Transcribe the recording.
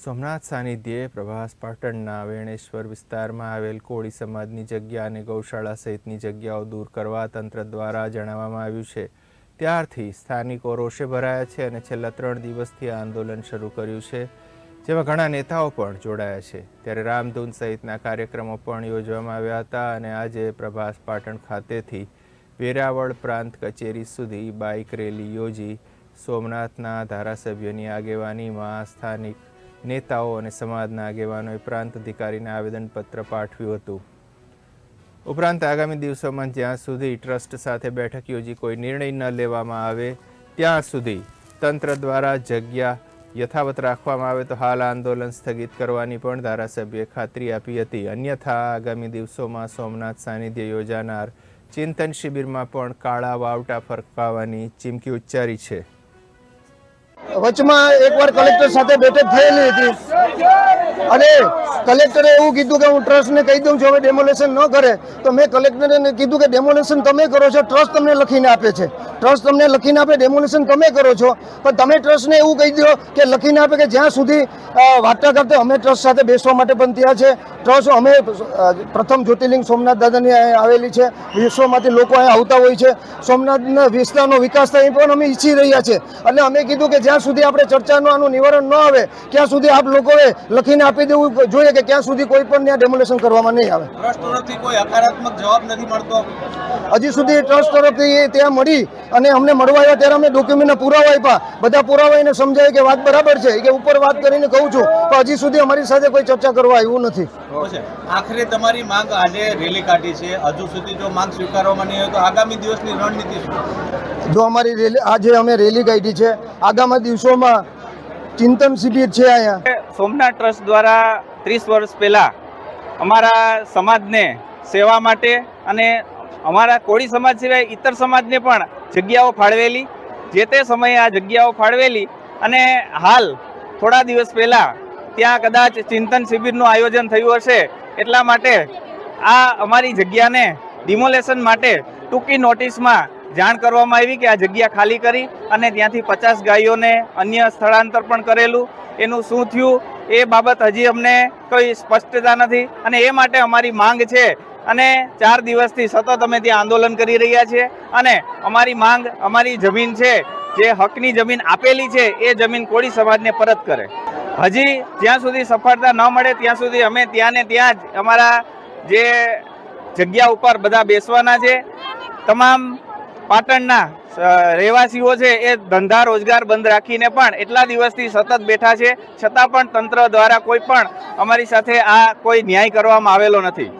સોમનાથ સાનિધ્યે પ્રભાસ પાટણના વેણેશ્વર વિસ્તારમાં આવેલ કોળી સમાજની જગ્યા અને ગૌશાળા સહિતની જગ્યાઓ દૂર કરવા તંત્ર દ્વારા જણાવવામાં આવ્યું છે. ત્યારથી સ્થાનિકો રોષે ભરાયા છે અને છેલ્લા ત્રણ દિવસથી આંદોલન શરૂ કર્યું છે, જેમાં ઘણા નેતાઓ પણ જોડાયા છે. ત્યારે રામધૂન સહિતના કાર્યક્રમો પણ યોજવામાં આવ્યા હતા અને આજે પ્રભાસ પાટણ ખાતેથી વેરાવળ પ્રાંત કચેરી સુધી બાઇક રેલી યોજી સોમનાથના ધારાસભ્યોની આગેવાનીમાં સ્થાનિક નેતાઓ અને સમાજના આગેવાનોએ પ્રાંત અધિકારીને આવેદનપત્ર પાઠવ્યું હતું. ઉપરાંત આગામી દિવસોમાં જ્યાં સુધી ટ્રસ્ટ સાથે બેઠક યોજી કોઈ નિર્ણય ન લેવામાં આવે, ત્યાં સુધી તંત્ર દ્વારા જગ્યા યથાવત રાખવામાં આવે તો હાલ આંદોલન સ્થગિત કરવાની પણ ધારાસભ્યએ ખાતરી આપી હતી. અન્યથા આગામી દિવસોમાં સોમનાથ સાનિધ્ય યોજાનાર ચિંતન શિબિરમાં પણ કાળા વાવટા ફરકાવવાની ચીમકી ઉચ્ચારી છે. વચમાં એકવાર કલેક્ટર સાથે બેઠક થયેલી હતી. અને કલેક્ટરે એવું કીધું કે હું ટ્રસ્ટને કહી દઉં છું હવે ડેમોલેશન ન કરે તો મેં કલેક્ટરને કીધું કે ડેમોલેશન તમે કરો છો ટ્રસ્ટ તમને લખીને આપે છે. ટ્રસ્ટ તમને લખીને આપે ડેમોલેશન તમે કરો છો. પણ તમે ટ્રસ્ટને એવું કહી દો કે લખીને આપે કે જ્યાં સુધી અ, વાર્તા અમે ટ્રસ્ટ સાથે બેસવા માટે પણ ત્યાં છે. ટ્રસ્ટ અમે પ્રથમ જ્યોતિર્લિંગ સોમનાથ દાદાની આવેલી છે. વિશ્વમાંથી લોકો અહીંયા આવતા હોય છે. સોમનાથના વિસ્તારનો વિકાસ થાય પણ અમે ઈચ્છી રહ્યા છે. એટલે અમે કીધું કે જ્યાં સુધી આપણે ચર્ચાનું આનું નિવારણ ન આવે ત્યાં સુધી આપ લોકોએ લખીને આપી દેવું જોઈએ કે ક્યાં સુધી કોઈ પણ ડેમોલેશન કરવામાં નહીં આવે. ટ્રસ્ટ તરફથી કોઈ હકારાત્મક જવાબ નથી મળતો? હજી સુધી ટ્રસ્ટ તરફથી એ ત્યાં મળી અને અમને મળવા આવ્યા ત્યારે અમે ડોક્યુમેન્ટના પુરાવા આપ્યા. બધા પુરાવાઈને સમજાય કે વાત બરાબર છે. કે ઉપર વાત કરીને કહું છું પણ હજી સુધી અમારી સાથે કોઈ ચર્ચા કરવા આવ્યું નથી. આખરે તમારી માંગ આજે રેલી કાઢી છે. હજુ સુધી જો માંગ સ્વીકારવામાં નહીં હોય તો આગામી દિવસની રણનીતિ શું? જો અમારી રેલી આજે અમે રેલી કાઢી છે આગામી દિવસોમાં ચિંતન શિબિર છે અહીંયા. સોમનાથ ટ્રસ્ટ દ્વારા ત્રીસ વર્ષ પહેલાં અમારા સમાજને સેવા માટે અને અમારા કોળી સમાજ સિવાય ઇતર સમાજને પણ જગ્યાઓ ફાળવેલી. જે તે સમયે આ જગ્યાઓ ફાળવેલી અને હાલ થોડા દિવસ પહેલાં ત્યાં કદાચ ચિંતન શિબિરનું આયોજન થયું હશે એટલા માટે આ અમારી જગ્યાને ડિમોલેશન માટે ટૂંકી નોટિસમાં જાણ કરવામાં આવી કે આ જગ્યા ખાલી કરી અને ત્યાંથી પચાસ ગાયોને અન્ય સ્થળાંતર પણ કરેલું. એનું શું થયું? એ બાબત હજી અમને કોઈ સ્પષ્ટતા નથી અને એ માટે અમારી માંગ છે. અને ચાર દિવસથી સતત અમે ત્યાં આંદોલન કરી રહ્યા છીએ અને અમારી માંગ અમારી જમીન છે. જે હકની જમીન આપેલી છે, એ જમીન કોળી સમાજને પરત કરે. હજી જ્યાં સુધી સફળતા ન મળે, ત્યાં સુધી અમે ત્યાં ને ત્યાં જ અમારા જે જગ્યા ઉપર બધા બેસવાના છે. તમામ પાટણના રહેવાસીઓ છે એ ધંધા રોજગાર બંધ રાખીને પણ એટલા દિવસથી સતત બેઠા છે. છતાં પણ તંત્ર દ્વારા કોઈ પણ અમારી સાથે આ કોઈ ન્યાય કરવામાં આવેલો નથી.